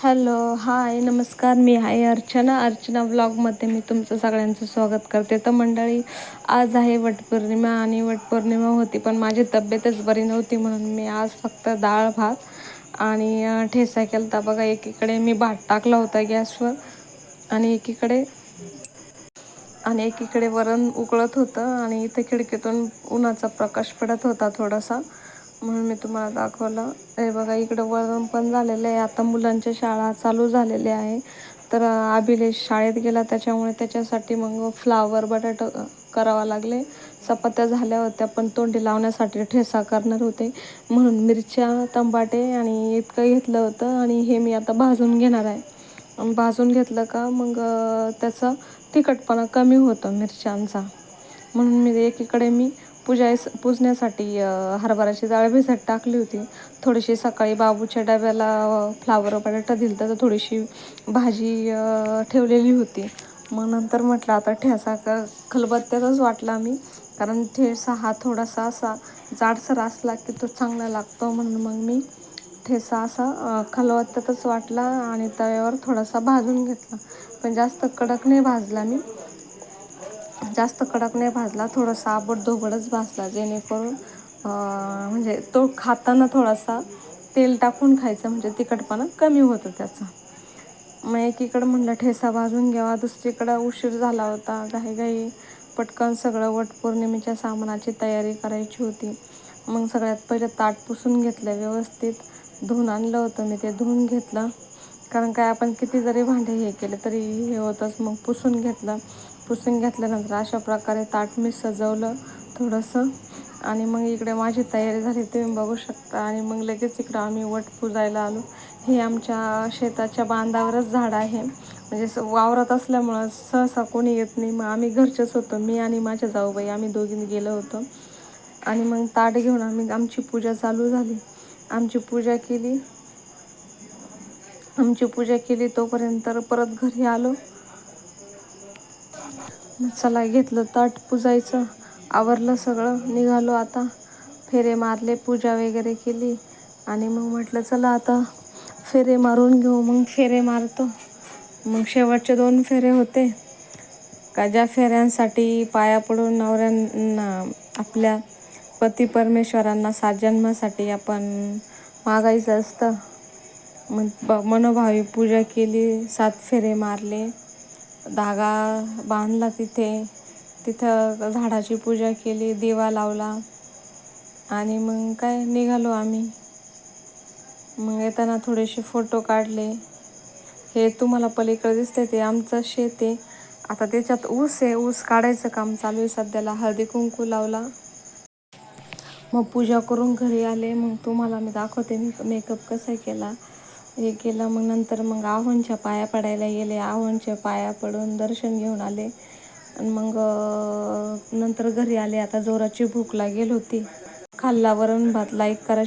Hello hi नमस्कार. मी आहे अर्चना. अर्चना ब्लॉगमध्ये मी तुमचं सगळ्यांचं स्वागत करते. तर मंडळी आज आहे वटपौर्णिमा आणि वटपौर्णिमा होती पण माझी तब्येतच बरी नव्हती म्हणून मी आज फक्त डाळ भात आणि ठेसा केला होता बघा एकीकडे मी भात टाकला होता गॅसवर आणि एकीकडे आणि एकीकडे वरण उकळत होतं आणि इथे खिडकीतून उन्हाचा प्रकाश पडत होता थोडासा. म्हणून मी तुम्हाला दाखवलं. हे बघा इकडं वळण पण झालेलं आहे. आता मुलांच्या शाळा चालू झालेल्या आहे. तर अभिलेश शाळेत गेला. त्याच्यामुळे त्याच्यासाठी मग फ्लावर बटाटा करावा लागले. चपात्या झाल्या होत्या पण तोंडी लावण्यासाठी ठेसा करणार होते. म्हणून मिरच्या तंबाटे आणि इतकं घेतलं होतं आणि हे मी आता भाजून घेणार आहे. भाजून घेतलं का मग त्याचं तिखटपणा कमी होतं मिरच्यांचा. म्हणून मी एकीकडे मी पूजायस पुजण्यासाठी हरभऱ्याची डाळ भिजत टाकली होती. थोडीशी सकाळी बाबूच्या डब्याला फ्लावर बटाटा दिलं तर थोडीशी भाजी ठेवलेली होती. मग नंतर म्हटलं आता ठेसा क खलबत्त्यातच वाटला मी. कारण ठेसा हा थोडासा असा जाडसर असला की तो चांगला लागतो म्हणून मग मी ठेसा असा खलबत्त्यातच वाटला आणि तव्यावर थोडासा भाजून घेतला. पण जास्त कडक नाही भाजला मी. जास्त कडक नाही भाजला थोडासा आबडधोबडच भाजला जेणेकरून म्हणजे तो खाताना थोडासा तेल टाकून खायचं म्हणजे तिखटपणा कमी होतं त्याचा. मग एकीकडं म्हटलं ठेसा भाजून घ्यावा दुसरीकडं उशीर झाला होता घाईघाई पटकन सगळं वटपौर्णिमेच्या सामानाची तयारी करायची होती. मग सगळ्यात पहिले ताट पुसून घेतलं व्यवस्थित धुवून आणलं होतं मी ते धुवून घेतलं. कारण काय आपण किती जरी भांडे हे केले तरी हे होतंच मग पुसून घेतलं. पुसून घेतल्यानंतर अशा प्रकारे ताट मी सजवलं थोडंसं. आणि मग इकडे माझी तयारी झाली तुम्ही बघू शकता. आणि मग लगेच इकडं आम्ही वट पुजायला आलो. हे आमच्या शेताच्या बांधावरच झाड आहे. म्हणजे स वावरात असल्यामुळं सहसा कोणी येत नाही. मग आम्ही घरचेच होतो. मी आणि माझ्या जाऊबाई आम्ही दोघींनी गेलो होतो. आणि मग ताट घेऊन आम्ही आमची पूजा चालू झाली. आमची पूजा केली. आमची पूजा केली तोपर्यंत परत घरी आलो. चला घेतलं ताट पुजायचं. आवरलं सगळं निघालो आता. फेरे मारले पूजा वगैरे केली. आणि मग म्हटलं चला आता फेरे मारून घेऊ. मग फेरे मारतो. मग शेवटचे दोन फेरे होते. का ज्या फेऱ्यांसाठी पाया पडून नवऱ्यांना आपल्या पती परमेश्वरांना सात जन्मासाठी आपण मागायचं असतं. मग मनोभावी पूजा केली सात फेरे मारले. धागा बांधला तिथे. तिथं झाडाची पूजा केली दिवा लावला आणि मग काय निघालो आम्ही. मग येताना थोडेसे फोटो काढले. हे तुम्हाला पलीकडे दिसते ते आमचं शेत आहे. आता त्याच्यात ऊस आहे ऊस काढायचं काम चालू आहे सध्याला. हळदी कुंकू लावला. मग पूजा करून घरी आले. मग तुम्हाला मी दाखवते मी मेकअप कसा केला. हे केलं. मग नंतर मग आव्हानच्या पाया पडायला गेले. आव्हानच्या पाया पडून दर्शन घेऊन आले. आणि मग नंतर घरी आले. आता जोराची भूक लागेल होती. खाल्ला वरण भात. लाईक करा